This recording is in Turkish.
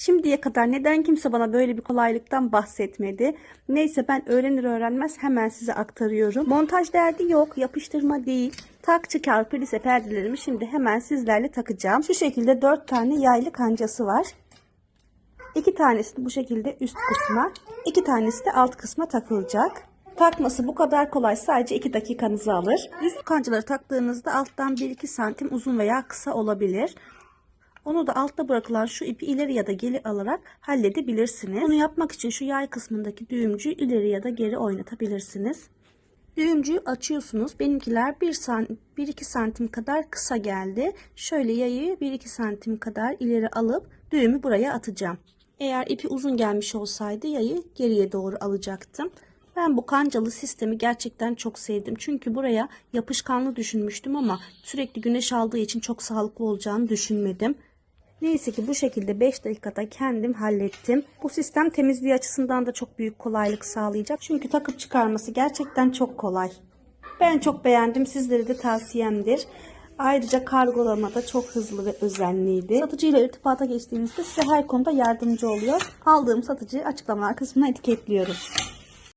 Şimdiye kadar neden kimse bana böyle bir kolaylıktan bahsetmedi? Neyse ben öğrenir öğrenmez hemen size aktarıyorum. Montaj derdi yok, yapıştırma değil. Tak çıkar plise perdelerimi şimdi hemen sizlerle takacağım. Şu şekilde 4 tane yaylı kancası var. İki tanesi de bu şekilde üst kısma, iki tanesi de alt kısma takılacak. Takması bu kadar kolay. Sadece 2 dakikanızı alır. Üst kancaları taktığınızda alttan 1-2 santim uzun veya kısa olabilir. Onu da altta bırakılan şu ipi ileri ya da geri alarak halledebilirsiniz. Bunu yapmak için şu yay kısmındaki düğümcüyü ileri ya da geri oynatabilirsiniz. Düğümcüyü açıyorsunuz. Benimkiler 1-2 santim kadar kısa geldi. Şöyle yayı 1-2 santim kadar ileri alıp düğümü buraya atacağım. Eğer ipi uzun gelmiş olsaydı yayı geriye doğru alacaktım. Ben bu kancalı sistemi gerçekten çok sevdim. Çünkü buraya yapışkanlı düşünmüştüm ama sürekli güneş aldığı için çok sağlıklı olacağını düşünmedim. Neyse ki bu şekilde 5 dakikada kendim hallettim. Bu sistem temizliği açısından da çok büyük kolaylık sağlayacak. Çünkü takıp çıkarması gerçekten çok kolay. Ben çok beğendim. Sizlere de tavsiyemdir. Ayrıca kargolamada çok hızlı ve özenliydi. Satıcıyla irtibata geçtiğinizde size her konuda yardımcı oluyor. Aldığım satıcıyı açıklamalar kısmına etiketliyorum.